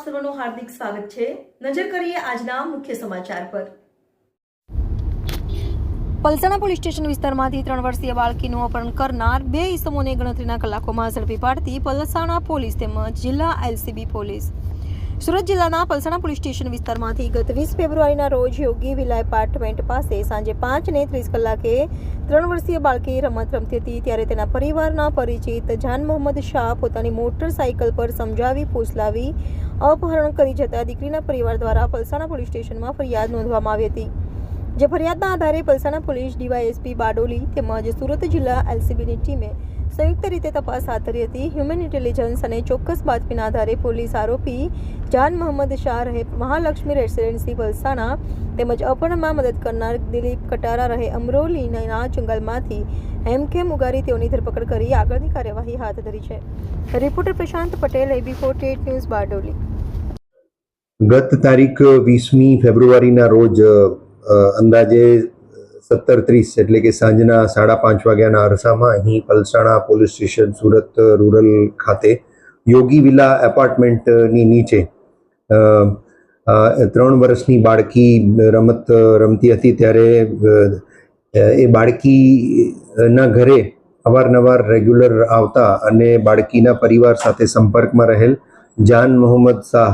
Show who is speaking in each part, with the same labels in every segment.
Speaker 1: સર્વનું હાર્દિક સ્વાગત છે. નજર કરીએ આજના મુખ્ય સમાચાર પર.
Speaker 2: પલસાણા પોલીસ સ્ટેશન વિસ્તારમાંથી ત્રણ વર્ષીય બાળકીનું અપહરણ કરનાર બે ઇસમોને ગણતરીના કલાકોમાં ઝડપી પાડતી પલસાણા પોલીસ તેમજ જિલ્લા એલસીબી પોલીસ. સુરત જિલ્લાના પલસાણા પોલીસ સ્ટેશન વિસ્તારમાંથી ગત વીસ ફેબ્રુઆરીના રોજ યોગી વિલા એપાર્ટમેન્ટ પાસે સાંજે પાંચને ત્રીસ કલાકે ત્રણ વર્ષીય બાળકી રમત રમતી હતી. ત્યારે તેના પરિવારના પરિચિત જાન મોહમ્મદ શાહ પોતાની મોટરસાઇકલ પર સમજાવી, ફૂસલાવી, અપહરણ કરી જતા દીકરીના પરિવાર દ્વારા પલસાણા પોલીસ સ્ટેશનમાં ફરિયાદ નોંધવામાં આવી હતી. જે ફરિયાદના આધારે પલસાણા પોલીસ ડીવાયએસપી બારડોલી તેમજ સુરત જિલ્લા એલસીબીની ટીમે સંયુક્ત રીતે તપાસ હાથ ધરી હતી. હ્યુમન ઇન્ટેલિજન્સ અને ચોક્કસ બાતમીના આધારે પોલીસ આરોપી જાન મહંમદ શાહ રહે મહાલક્ષ્મી રેસિડેન્સી વલસાણા તેમજ અપહરણમાં મદદ કરનાર દિલીપ કટારા રહે અમરોલીના જંગલમાંથી. હેમખેમ ઉગારી તેઓની ધરપકડ કરી? આગળની કાર્યવાહી હાથ ધરી છે. Reporter Prashant Patel AB forty news Bardoli.
Speaker 3: ગત તારીખ વીસમી ફેબ્રુઆરીના રોજ અંદાજે સત્તર ત્રીસ, એટલે કે સાંજના સાડા પાંચ વાગ્યાના અરસામાં અહીં Palsana police station Surat rural ખાતે યોગી વિલા એપાર્ટમેન્ટની નીચે ત્રણ વર્ષની બાળકી રમત રમતી હતી ત્યારે એ બાળકીના ઘરે અવારનવાર રેગ્યુલર આવતા અને બાળકીના પરિવાર સાથે સંપર્કમાં રહેલ જાન મોહમ્મદ શાહ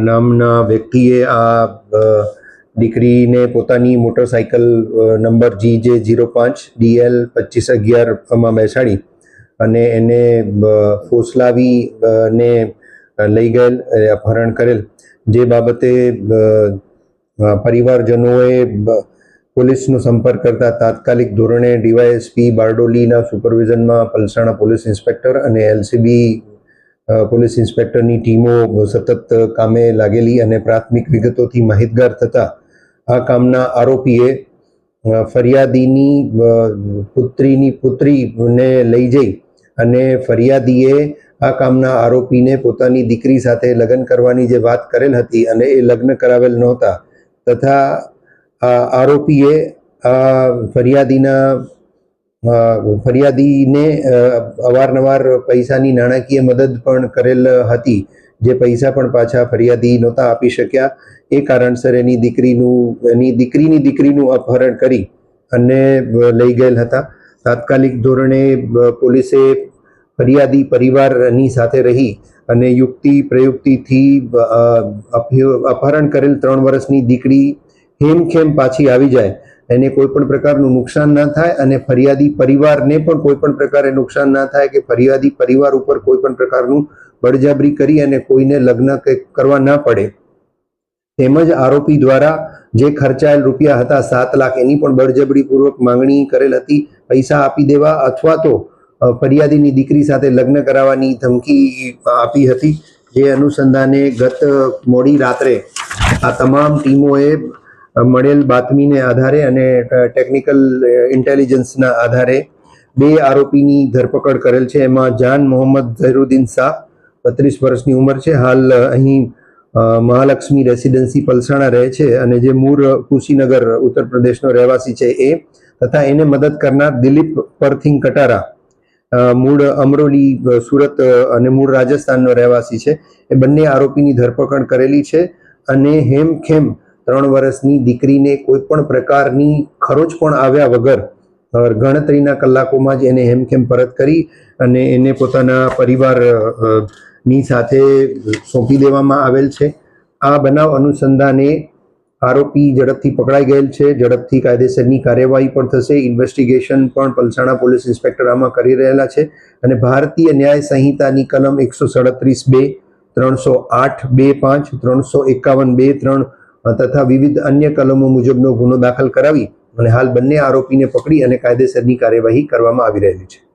Speaker 3: નામના વ્યક્તિએ આ દીકરીને પોતાની મોટરસાયકલ નંબર જી જે જીરો પાંચ ડીએલ પચીસ અગિયારમાં બેસાડી અને એને ફોસલાવી ને લઈ ગયેલ અપહરણ કરેલ. જે બાબતે પરિવારજનોએ પોલીસનો સંપર્ક કરતા તાત્કાલિક ધોરણે ડીવાયએસપી બારડોલીના સુપરવિઝનમાં પલસાણા પોલીસ ઇન્સ્પેક્ટર અને એલસીબી પોલીસ ઇન્સ્પેક્ટરની ટીમો સતત કામે લાગેલી અને પ્રાથમિક વિગતોથી માહિતગાર થતા આ કામના આરોપીએ ફરિયાદીની પુત્રીની પુત્રીને લઈ જઈ અને ફરિયાદીએ આ કામના આરોપીને પોતાની દીકરી સાથે લગ્ન કરવાની જે વાત કરેલ હતી અને એ લગ્ન કરાવેલ નહોતા, તથા આરોપીએ આ ફરિયાદીના ફરિયાદીને અવારનવાર પૈસાની નાણાકીય મદદ પણ કરેલ હતી. જે પૈસા પણ પાછા ફરિયાદી નહોતા આપી શક્યા. એ કારણસર એની દીકરીનું, એની દીકરીની દીકરીનું અપહરણ કરી અને લઈ ગયેલ હતા. તાત્કાલિક ધોરણે પોલીસે ફરિયાદી પરિવારની સાથે રહી અને યુક્તિ પ્રયુક્તિથી અપહરણ કરેલ ત્રણ વર્ષની દીકરી હેમખેમ પાછી આવી જાય. એને કોઈ પણ પ્રકારનું નુકસાન ના થાય અને ફરિયાદી પરિવારને પણ કોઈ પણ પ્રકારે નુકસાન ના થાય કે ફરિયાદી પરિવાર ઉપર કોઈ પણ પ્રકારનું બળજબરી કરી અને કોઈને લગ્ન કરવા ના પડે. તેમજ આરોપી દ્વારા જે ખર્ચાયેલ રૂપિયા હતા સાત લાખ, એની પણ બળજબરીપૂર્વક માંગણી કરેલ હતી, પૈસા આપી દેવા અથવા તો ફરિયાદીની દીકરી સાથે લગ્ન કરાવવાની ધમકી આપી હતી. જે અનુસંધાને ગત મોડી રાત્રે આ તમામ ટીમોએ મળેલ બાતમીને આધારે અને ટેકનિકલ ઇન્ટેલિજન્સના આધારે બે આરોપીની ધરપકડ કરેલ છે. એમાં જાન મોહમ્મદ ઝહીરુદ્દીન શાહ બત્રીસ વર્ષની ઉંમર છે. હાલ અહીં મહાલક્ષ્મી રેસિડેન્સી પલસાણા રહે છે અને જે મૂળ કુશીનગર ઉત્તર પ્રદેશનો રહેવાસી છે એ તથા એને મદદ કરનાર દિલીપ પરથિંગ કટારા મૂળ અમરોલી સુરત અને મૂળ રાજસ્થાનનો રહેવાસી છે. એ બંને આરોપીની ધરપકડ કરેલી છે અને હેમખેમ ત્રણ વર્ષની દીકરીને કોઈ પણ પ્રકારની ખરોચ પણ આવ્યા વગર ગણતરીના કલાકોમાં જ એને હેમખેમ પરત કરી અને એને પોતાના પરિવારની સાથે સોંપી દેવામાં આવેલ છે. આ બનાવ અનુસંધાને આરોપી ઝડપથી પકડાઈ ગયેલ છે. ઝડપથી કાયદેસરની કાર્યવાહી પણ થશે. ઇન્વેસ્ટિગેશન પણ પલસાણા પોલીસ ઇન્સ્પેક્ટર આમાં કરી રહેલા છે. અને ભારતીય ન્યાય સંહિતાની કલમ એકસો સડત્રીસ બે, ત્રણસો આઠ બે પાંચ, ત્રણસો એકાવન બે, ત્રણ તથા વિવિધ અન્ય કલમો મુજબનો ગુનો દાખલ કરાવી અને હાલ બંને આરોપીને પકડી અને કાયદેસરની કાર્યવાહી કરવામાં આવી રહેલી છે.